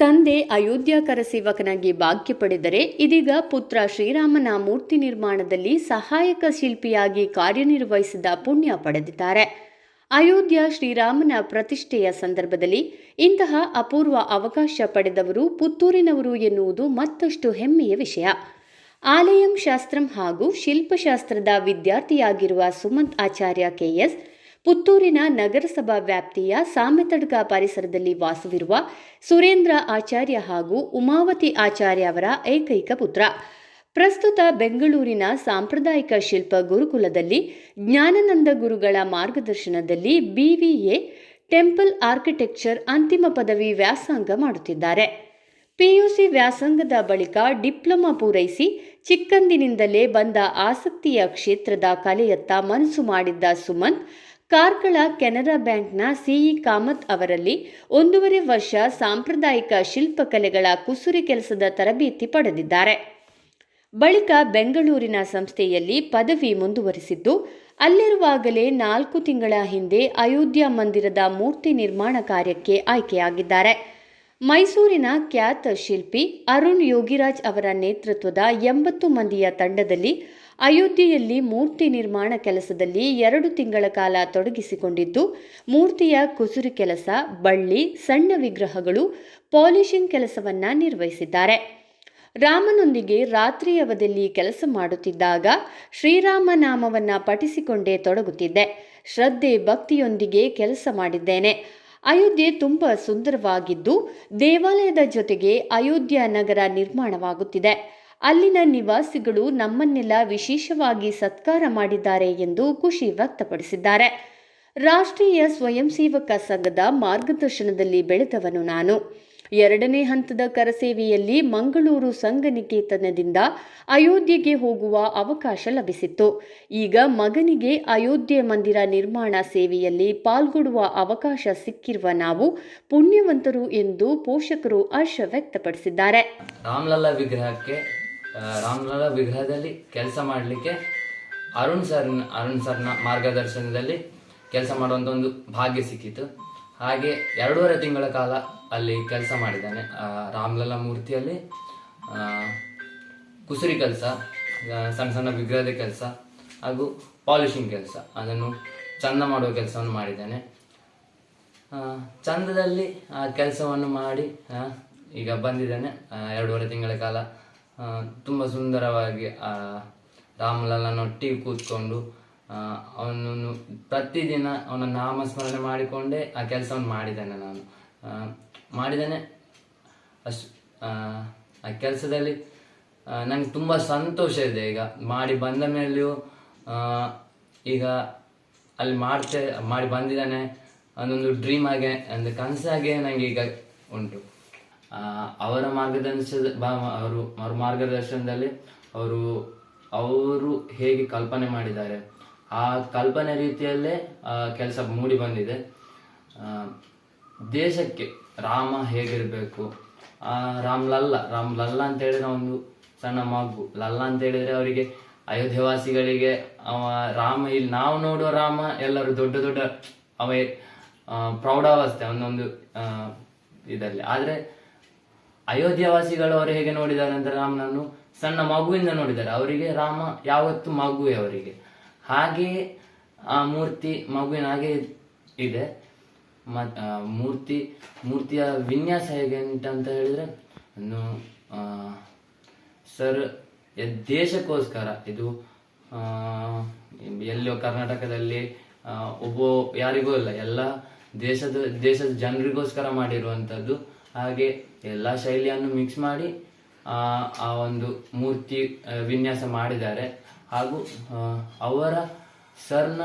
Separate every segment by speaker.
Speaker 1: ತಂದೆ ಅಯೋಧ್ಯಕರ ಸೇವಕನಾಗಿ ಭಾಗ್ಯ ಪಡೆದರೆ ಇದೀಗ ಪುತ್ರ ಶ್ರೀರಾಮನ ಮೂರ್ತಿ ನಿರ್ಮಾಣದಲ್ಲಿ ಸಹಾಯಕ ಶಿಲ್ಪಿಯಾಗಿ ಕಾರ್ಯನಿರ್ವಹಿಸಿದ ಪುಣ್ಯ ಪಡೆದಿದ್ದಾರೆ. ಅಯೋಧ್ಯ ಶ್ರೀರಾಮನ ಪ್ರತಿಷ್ಠೆಯ ಸಂದರ್ಭದಲ್ಲಿ ಇಂತಹ ಅಪೂರ್ವ ಅವಕಾಶ ಪಡೆದವರು ಪುತ್ತೂರಿನವರು ಎನ್ನುವುದು ಮತ್ತಷ್ಟು ಹೆಮ್ಮೆಯ ವಿಷಯ. ಆಲಯಂ ಶಾಸ್ತ್ರಂ ಹಾಗೂ ಶಿಲ್ಪಶಾಸ್ತ್ರದ ವಿದ್ಯಾರ್ಥಿಯಾಗಿರುವ ಸುಮಂತ್ ಆಚಾರ್ಯ ಕೆಎಸ್ ಪುತ್ತೂರಿನ ನಗರಸಭಾ ವ್ಯಾಪ್ತಿಯ ಸಾಮೆತಡ್ಗ ಪರಿಸರದಲ್ಲಿ ವಾಸವಿರುವ ಸುರೇಂದ್ರ ಆಚಾರ್ಯ ಹಾಗೂ ಉಮಾವತಿ ಆಚಾರ್ಯ ಅವರ ಏಕೈಕ ಪುತ್ರ. ಪ್ರಸ್ತುತ ಬೆಂಗಳೂರಿನ ಸಾಂಪ್ರದಾಯಿಕ ಶಿಲ್ಪ ಗುರುಕುಲದಲ್ಲಿ ಜ್ಞಾನನಂದ ಗುರುಗಳ ಮಾರ್ಗದರ್ಶನದಲ್ಲಿ ಬಿವಿಎ ಟೆಂಪಲ್ ಆರ್ಕಿಟೆಕ್ಚರ್ ಅಂತಿಮ ಪದವಿ ವ್ಯಾಸಂಗ ಮಾಡುತ್ತಿದ್ದಾರೆ. ಪಿಯುಸಿ ವ್ಯಾಸಂಗದ ಬಳಿಕ ಡಿಪ್ಲೊಮಾ ಪೂರೈಸಿ ಚಿಕ್ಕಂದಿನಿಂದಲೇ ಬಂದ ಆಸಕ್ತಿಯ ಕ್ಷೇತ್ರದ ಕಲೆಯತ್ತ ಮನಸ್ಸು ಮಾಡಿದ್ದ ಸುಮಂತ್ ಕಾರ್ಕಳ ಕೆನರಾ ಬ್ಯಾಂಕ್ನ ಸಿಇ ಕಾಮತ್ ಅವರಲ್ಲಿ ಒಂದೂವರೆ ವರ್ಷ ಸಾಂಪ್ರದಾಯಿಕ ಶಿಲ್ಪಕಲೆಗಳ ಕುಸುರಿ ಕೆಲಸದ ತರಬೇತಿ ಪಡೆದಿದ್ದಾರೆ. ಬಳಿಕ ಬೆಂಗಳೂರಿನ ಸಂಸ್ಥೆಯಲ್ಲಿ ಪದವಿ ಮುಂದುವರಿಸಿದ್ದು, ಅಲ್ಲಿರುವಾಗಲೇ ನಾಲ್ಕು ತಿಂಗಳ ಹಿಂದೆ ಅಯೋಧ್ಯ ಮಂದಿರದ ಮೂರ್ತಿ ನಿರ್ಮಾಣ ಕಾರ್ಯಕ್ಕೆ ಆಯ್ಕೆಯಾಗಿದ್ದಾರೆ. ಮೈಸೂರಿನ ಖ್ಯಾತ ಶಿಲ್ಪಿ ಅರುಣ್ ಯೋಗಿರಾಜ್ ಅವರ ನೇತೃತ್ವದ ಎಂಬತ್ತು ಮಂದಿಯ ತಂಡದಲ್ಲಿ ಅಯೋಧ್ಯೆಯಲ್ಲಿ ಮೂರ್ತಿ ನಿರ್ಮಾಣ ಕೆಲಸದಲ್ಲಿ ಎರಡು ತಿಂಗಳ ಕಾಲ ತೊಡಗಿಸಿಕೊಂಡಿದ್ದು, ಮೂರ್ತಿಯ ಕುಸುರಿ ಕೆಲಸ, ಬಳ್ಳಿ, ಸಣ್ಣ ವಿಗ್ರಹಗಳು, ಪಾಲಿಶಿಂಗ್ ಕೆಲಸವನ್ನ ನಿರ್ವಹಿಸಿದ್ದಾರೆ. ರಾಮನೊಂದಿಗೆ ರಾತ್ರಿ ಅವಧಿಯಲ್ಲಿ ಕೆಲಸ ಮಾಡುತ್ತಿದ್ದಾಗ ಶ್ರೀರಾಮ ನಾಮವನ್ನ ಪಠಿಸಿಕೊಂಡೇ ತೊಡಗುತ್ತಿದ್ದೆ. ಶ್ರದ್ಧೆ ಭಕ್ತಿಯೊಂದಿಗೆ ಕೆಲಸ ಮಾಡಿದ್ದೇನೆ. ಅಯೋಧ್ಯೆ ತುಂಬ ಸುಂದರವಾಗಿದ್ದು, ದೇವಾಲಯದ ಜೊತೆಗೆ ಅಯೋಧ್ಯ ನಗರ ನಿರ್ಮಾಣವಾಗುತ್ತಿದೆ. ಅಲ್ಲಿನ ನಿವಾಸಿಗಳು ನಮ್ಮನ್ನೆಲ್ಲ ವಿಶೇಷವಾಗಿ ಸತ್ಕಾರ ಮಾಡಿದ್ದಾರೆ ಎಂದು ಖುಷಿ ವ್ಯಕ್ತಪಡಿಸಿದ್ದಾರೆ. ರಾಷ್ಟ್ರೀಯ ಸ್ವಯಂ ಸೇವಕ ಸಂಘದ ಮಾರ್ಗದರ್ಶನದಲ್ಲಿ ಬೆಳೆದವನು ನಾನು. ಎರಡನೇ ಹಂತದ ಕರಸೇವೆಯಲ್ಲಿ ಮಂಗಳೂರು ಸಂಘನಿಕೇತನದಿಂದ ಅಯೋಧ್ಯೆಗೆ ಹೋಗುವ ಅವಕಾಶ ಲಭಿಸಿತ್ತು. ಈಗ ಮಗನಿಗೆ ಅಯೋಧ್ಯೆ ಮಂದಿರ ನಿರ್ಮಾಣ ಸೇವೆಯಲ್ಲಿ ಪಾಲ್ಗೊಳ್ಳುವ ಅವಕಾಶ ಸಿಕ್ಕಿರುವ ನಾವು ಪುಣ್ಯವಂತರು ಎಂದು ಪೋಷಕರು ಹರ್ಷ ವ್ಯಕ್ತಪಡಿಸಿದ್ದಾರೆ.
Speaker 2: ರಾಮ್ಲಲ್ಲಾ ವಿಗ್ರಹಕ್ಕೆ ರಾಮ್ಲಲ್ಲಾ ವಿಗ್ರಹದಲ್ಲಿ ಕೆಲಸ ಮಾಡಲಿಕ್ಕೆ ಅರುಣ್ ಸರ್ ಅರುಣ್ ಸರ್ನ ಮಾರ್ಗದರ್ಶನದಲ್ಲಿ ಕೆಲಸ ಮಾಡುವಂಥ ಒಂದು ಭಾಗ್ಯ ಸಿಕ್ಕಿತು ಹಾಗೆ ಎರಡೂವರೆ ತಿಂಗಳ ಕಾಲ ಅಲ್ಲಿ ಕೆಲಸ ಮಾಡಿದ್ದಾನೆ ರಾಮಲಲ್ಲ ಮೂರ್ತಿಯಲ್ಲಿ ಕುಸುರಿ ಕೆಲಸ ಸಣ್ಣ ಸಣ್ಣ ವಿಗ್ರಹದ ಕೆಲಸ, ಹಾಗೂ ಪಾಲಿಶಿಂಗ್ ಕೆಲಸ, ಅದನ್ನು ಚಂದ ಮಾಡುವ ಕೆಲಸವನ್ನು ಮಾಡಿದ್ದಾನೆ. ಚಂದದಲ್ಲಿ ಆ ಕೆಲಸವನ್ನು ಮಾಡಿ ಈಗ ಬಂದಿದ್ದಾನೆ ಎರಡೂವರೆ ತಿಂಗಳ ಕಾಲ ತುಂಬ ಸುಂದರವಾಗಿ ರಾಮಲಲ್ಲನೊಟ್ಟಿಗೆ ಕೂತ್ಕೊಂಡು ಅವನನ್ನು ಪ್ರತಿದಿನ ಅವನ ನಾಮಸ್ಮರಣೆ ಮಾಡಿಕೊಂಡೇ ಆ ಕೆಲಸವನ್ನು ಮಾಡಿದ್ದೇನೆ ನಾನು. ಮಾಡಿದ್ದೇನೆ ಅಷ್ಟು, ಆ ಕೆಲಸದಲ್ಲಿ ನನಗೆ ತುಂಬ ಸಂತೋಷ ಇದೆ ಈಗ. ಮಾಡಿ ಬಂದ ಮೇಲೆಯೂ ಈಗ ಅಲ್ಲಿ ಮಾಡ್ತೇ, ಮಾಡಿ ಬಂದಿದ್ದಾನೆ ಅದೊಂದು ಡ್ರೀಮ್ ಆಗಿ ಅಂದರೆ ಕನಸಾಗೆ ನನಗೆ ಈಗ ಉಂಟು. ಅವರ ಬ- ಅವರು, ಅವ್ರ ಮಾರ್ಗದರ್ಶನದಲ್ಲಿ ಅವರು ಅವರು ಹೇಗೆ ಕಲ್ಪನೆ ಮಾಡಿದ್ದಾರೆ. ಆ ಕಲ್ಪನೆ ರೀತಿಯಲ್ಲೇ ಕೆಲಸ ಮೂಡಿ ಬಂದಿದೆ. ದೇಶಕ್ಕೆ ರಾಮ ಹೇಗಿರಬೇಕು? ರಾಮ್ ಲಲ್ಲ ರಾಮ್ ಲಲ್ಲ ಅಂತ ಹೇಳಿದ್ರೆ ಒಂದು ಸಣ್ಣ ಮಗು. ಲಲ್ಲ ಅಂತ ಹೇಳಿದ್ರೆ ಅವರಿಗೆ ಅಯೋಧ್ಯವಾಸಿಗಳಿಗೆ ಅವ, ರಾಮ, ಇಲ್ಲಿ ನಾವು ನೋಡುವ ರಾಮ, ಎಲ್ಲರೂ ದೊಡ್ಡ ದೊಡ್ಡ ಅವ ಪ್ರೌಢಾವಸ್ಥೆ, ಒಂದೊಂದು ಇದರಲ್ಲಿ. ಆದ್ರೆ ಅಯೋಧ್ಯವಾಸಿಗಳು ಅವರು ಹೇಗೆ ನೋಡಿದ್ದಾರೆ ಅಂದ್ರೆ ರಾಮನನ್ನು ಸಣ್ಣ ಮಗುವಿಂದ ನೋಡಿದ್ದಾರೆ. ಅವರಿಗೆ ರಾಮ ಯಾವತ್ತು ಮಗುವೆ ಅವರಿಗೆ. ಹಾಗೆಯೇ ಆ ಮೂರ್ತಿ ಮಗುವಿನ ಹಾಗೆ ಇದೆ. ಮೂರ್ತಿ, ಮೂರ್ತಿಯ ವಿನ್ಯಾಸ ಹೇಗೆ ಅಂತ ಹೇಳಿದ್ರೆ ಸರ್ ದೇಶಕ್ಕೋಸ್ಕರ ಇದು ಎಲ್ಲೋ ಕರ್ನಾಟಕದಲ್ಲಿ ಒಬ್ಬ ಯಾರಿಗೂ ಇಲ್ಲ, ಎಲ್ಲ ದೇಶದ ದೇಶದ ಜನರಿಗೋಸ್ಕರ ಮಾಡಿರುವಂಥದ್ದು ಹಾಗೆ ಎಲ್ಲ ಶೈಲಿಯನ್ನು ಮಿಕ್ಸ್ ಮಾಡಿ, ಆ ಒಂದು ಮೂರ್ತಿ ವಿನ್ಯಾಸ ಮಾಡಿದ್ದಾರೆ. ಹಾಗೂ ಅವರ ಸರ್ನ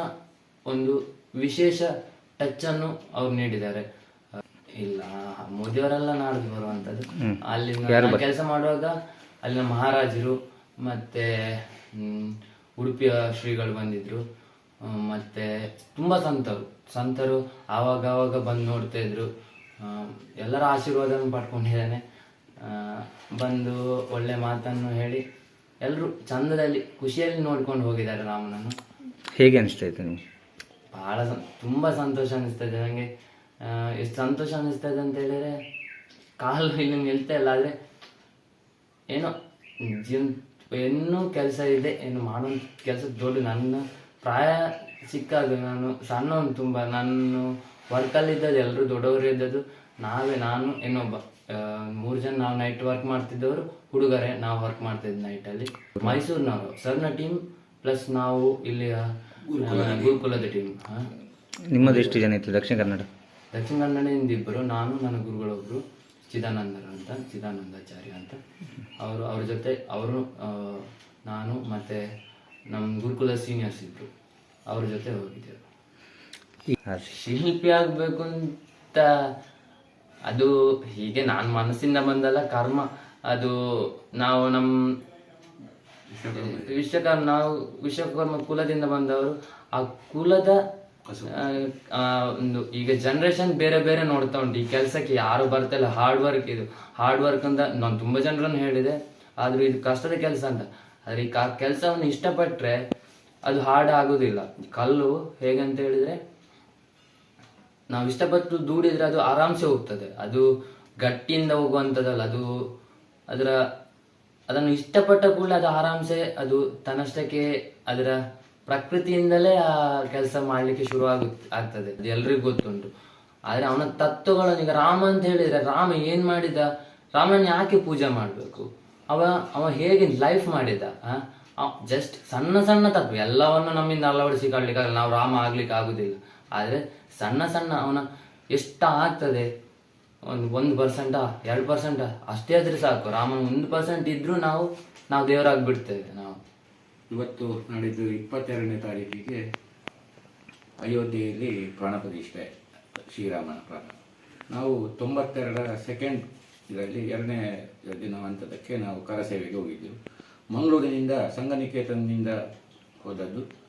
Speaker 2: ಒಂದು ವಿಶೇಷ ಟಚ್ ಅನ್ನು ಅವ್ರು ನೀಡಿದ್ದಾರೆ. ಇಲ್ಲ ಮೋದಿಯವರೆಲ್ಲ ನಾಡ್ದು ಬರುವಂತದ್ದು ಅಲ್ಲಿ ಕೆಲಸ ಮಾಡುವಾಗ ಅಲ್ಲಿನ ಮಹಾರಾಜರು ಮತ್ತೆ ಹ್ಮ್, ಉಡುಪಿಯ ಶ್ರೀಗಳು ಬಂದಿದ್ರು. ಮತ್ತೆ ತುಂಬಾ ಸಂತರು. ಸಂತರು ಆವಾಗ ಆವಾಗ ಬಂದು ನೋಡ್ತಾ ಇದ್ರು. ಎಲ್ಲರ ಆಶೀರ್ವಾದವನ್ನು ಪಡ್ಕೊಂಡಿದ್ದಾನೆ. ಬಂದು ಒಳ್ಳೆ ಮಾತನ್ನು ಹೇಳಿ ಎಲ್ಲರೂ ಚಂದದಲ್ಲಿ ಖುಷಿಯಲ್ಲಿ ನೋಡ್ಕೊಂಡು ಹೋಗಿದ್ದಾರೆ ರಾಮನನ್ನು.
Speaker 3: ಹೇಗೆ ಅನಿಸ್ತಾ ಇತ್ತು
Speaker 2: ಬಹಳ ಸಂ- ತುಂಬಾ ಸಂತೋಷ ಅನಿಸ್ತದೆ ನನಗೆ ಎಷ್ಟು ಸಂತೋಷ ಅನಿಸ್ತದೆ ಅಂತ ಹೇಳಿದ್ರೆ ಕಾಲು ಇಲ್ಲಿ ನಿಲ್ತಾ ಇಲ್ಲ ಆದರೆ ಏನೋ ಜೀವನ ಇನ್ನೂ ಕೆಲಸ ಇದೆ ಏನು ಮಾಡೋ ಕೆಲಸ ದೊಡ್ಡ ನನ್ನ ಪ್ರಾಯ ಸಿಕ್ಕಾಗ ನಾನು ಸಣ್ಣವನು ತುಂಬ ನಾನು ವರ್ಕಲ್ಲಿದ್ದದ್ದು ಎಲ್ಲರೂ ದೊಡ್ಡವರು ಇದ್ದದ್ದು ನಾವೇ ನಾನು ಇನ್ನೊಬ್ಬ. ಮೂರು ಜನ ನಾವು ನೈಟ್ ವರ್ಕ್ ಮಾಡ್ತಿದ್ದವರು ಹುಡುಗರೇ ನಾವು ವರ್ಕ್ ಮಾಡ್ತಿದ್ದೆ ನೈಟಲ್ಲಿ ಮೈಸೂರಿನವರು ಸರ್ನ ಟೀಮ್ ಪ್ಲಸ್ ನಾವು ಇಲ್ಲಿ ಗುರುಕುಲದ ಟೀಮ್
Speaker 3: ನಿಮ್ಮದು ಎಷ್ಟು ಜನ ಇತ್ತು ದಕ್ಷಿಣ ಕನ್ನಡ?
Speaker 2: ದಕ್ಷಿಣ ಕನ್ನಡದಿಂದ ಇಬ್ಬರು ನಾನು ನನ್ನ ಗುರುಗಳೊಬ್ರು ಚಿದಾನಂದರು ಅಂತ ಚಿದಾನಂದಾಚಾರ್ಯ ಅಂತ. ಅವರು ಅವ್ರ ಜೊತೆ ಅವರು ನಾನು ಮತ್ತೆ ನಮ್ಮ ಗುರುಕುಲ ಸೀನಿಯರ್ಸ್ ಇದ್ರು ಅವ್ರ ಜೊತೆ ಹೋಗಿದ್ದೆವು. ಶಿಲ್ಪಿ ಆಗಬೇಕು ಅಂತ ಅದು ಹೀಗೆ ನಾನು ಮನಸ್ಸಿಂದ ಬಂದಲ್ಲ ಕರ್ಮ. ಅದು ನಾವು ನಮ್ಮ ವಿಶ್ವಕರ್ಮ ನಾವು ವಿಶ್ವಕರ್ಮ ಕುಲದಿಂದ ಬಂದವರು. ಆ ಕುಲದ ಒಂದು ಈಗ ಜನರೇಷನ್ ಬೇರೆ ಬೇರೆ ನೋಡ್ತಾ ಉಂಟು. ಈ ಕೆಲಸಕ್ಕೆ ಯಾರು ಬರ್ತಿಲ್ಲ ಹಾರ್ಡ್ ವರ್ಕ್ ಇದು. ಹಾರ್ಡ್ ವರ್ಕ್ ಅಂತ ನಾನು ತುಂಬಾ ಜನರನ್ನು ಹೇಳಿದೆ. ಆದ್ರೂ ಇದು ಕಷ್ಟದ ಕೆಲಸ ಅಂತ. ಆದ್ರೆ ಈ ಕೆಲಸವನ್ನು ಇಷ್ಟಪಟ್ರೆ ಅದು ಹಾರ್ಡ್ ಆಗುದಿಲ್ಲ. ಕಲ್ಲು ಹೇಗಂತ ಹೇಳಿದ್ರೆ ನಾವು ಇಷ್ಟಪಟ್ಟು ದೂಡಿದ್ರೆ ಅದು ಆರಾಮ್ಸೆ ಹೋಗ್ತದೆ. ಅದು ಗಟ್ಟಿಯಿಂದ ಹೋಗುವಂಥದ್ದಲ್ಲ, ಅದು ಅದರ, ಅದನ್ನು ಇಷ್ಟಪಟ್ಟ ಕೂಡಲೇ ಅದು ಆರಾಮ್ಸೆ, ಅದು ತನ್ನಷ್ಟಕ್ಕೆ ಅದರ ಪ್ರಕೃತಿಯಿಂದಲೇ ಆ ಕೆಲಸ ಮಾಡಲಿಕ್ಕೆ ಶುರು ಆಗು ಆಗ್ತದೆ. ಅದು ಎಲ್ರಿಗೂ ಗೊತ್ತುಂಟು. ಆದ್ರೆ ಅವನ ತತ್ವಗಳನ್ನು ಈಗ ರಾಮ ಅಂತ ಹೇಳಿದ್ರೆ, ರಾಮ ಏನ್ ಮಾಡಿದ? ರಾಮನ ಯಾಕೆ ಪೂಜೆ ಮಾಡಬೇಕು? ಅವ ಅವ ಹೇಗೆ ಲೈಫ್ ಮಾಡಿದ? ಜಸ್ಟ್ ಸಣ್ಣ ಸಣ್ಣ ತತ್ವ, ಎಲ್ಲವನ್ನು ನಮ್ಮಿಂದ ಅಳವಡಿಸಿಕೊಳ್ಳಿಕ್ಕಾಗಲ್ಲ ನಾವು ರಾಮ ಆಗ್ಲಿಕ್ಕೆ ಆಗುದಿಲ್ಲ. ಆದ್ರೆ ಸಣ್ಣ ಸಣ್ಣ ಅವನ ಎಷ್ಟು ಆಗ್ತದೆ ಒಂದು ಒಂದು ಪರ್ಸೆಂಟಾ ಎರಡು ಪರ್ಸೆಂಟಾ ಅಷ್ಟೇ ಆದರೆ ಸಾಕು. ರಾಮನ ಒಂದು ಪರ್ಸೆಂಟ್ ಇದ್ರೂ ನಾವು ನಾವು ದೇವರಾಗಿ ಬಿಡ್ತೇವೆ ನಾವು.
Speaker 4: ಇವತ್ತು ನಡೆದು ಇಪ್ಪತ್ತೆರಡನೇ ತಾರೀಕಿಗೆ ಅಯೋಧ್ಯೆಯಲ್ಲಿ ಪ್ರಾಣ ಪ್ರತಿಷ್ಠೆ ಶ್ರೀರಾಮನ ಪ್ರಾಣ. ನಾವು ತೊಂಬತ್ತೆರಡರ ಸೆಕೆಂಡ್ ಇದರಲ್ಲಿ ಎರಡನೇ ದಿನ ಹಂತದಕ್ಕೆ ನಾವು ಕರಸೇವೆಗೆ ಹೋಗಿದ್ದೆವು. ಮಂಗಳೂರಿನಿಂದ ಸಂಘನಿಕೇತನದಿಂದ ಹೋದದ್ದು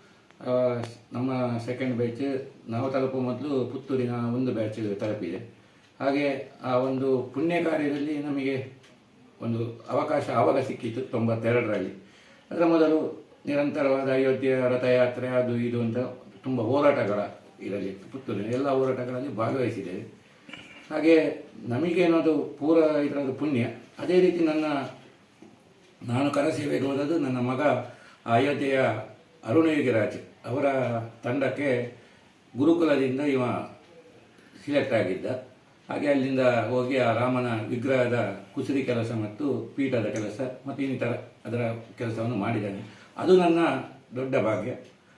Speaker 4: ನಮ್ಮ ಸೆಕೆಂಡ್ ಬ್ಯಾಚ್ ನಾವು ತಲುಪುವ ಮೊದಲು ಪುತ್ತೂರಿನ ಒಂದು ಬ್ಯಾಚ್ ತಲುಪಿದೆ. ಹಾಗೆ ಆ ಒಂದು ಪುಣ್ಯ ಕಾರ್ಯದಲ್ಲಿ ನಮಗೆ ಒಂದು ಅವಕಾಶ, ಆವಾಗ ಸಿಕ್ಕಿತ್ತು ತೊಂಬತ್ತೆರಡರಲ್ಲಿ. ಅದರ ಮೊದಲು ನಿರಂತರವಾದ ಅಯೋಧ್ಯೆ ರಥಯಾತ್ರೆ, ಅದು ಇದು ಅಂತ ತುಂಬ ಹೋರಾಟಗಳ ಇದರಲ್ಲಿ ಪುತ್ತೂರಿನ ಎಲ್ಲ ಹೋರಾಟಗಳಲ್ಲಿ ಭಾಗವಹಿಸಿದ್ದೇವೆ. ಹಾಗೆ ನಮಗೇನದು ಪೂರ ಇದರದ್ದು ಪುಣ್ಯ. ಅದೇ ರೀತಿ ನನ್ನ, ನಾನು ಕರಸೇವೆಗೆ ಹೋದದ್ದು ನನ್ನ ಮಗ ಅಯೋಧ್ಯೆಯ ಅರುಣ ಯೋಗಿರಾಜ್. ಅವರ ತಂಡಕ್ಕೆ ಗುರುಕುಲದಿಂದ ಇವ ಸಿಲೆಕ್ಟ್ ಆಗಿದ್ದ. ಹಾಗೆ ಅಲ್ಲಿಂದ ಹೋಗಿ ಆ ರಾಮನ ವಿಗ್ರಹದ ಕುಸುರಿ ಕೆಲಸ ಮತ್ತು ಪೀಠದ ಕೆಲಸ ಮತ್ತು ಇನ್ನಿತರ ಅದರ ಕೆಲಸವನ್ನು ಮಾಡಿದ್ದಾನೆ. ಅದು ನನ್ನ ದೊಡ್ಡ ಭಾಗ್ಯ.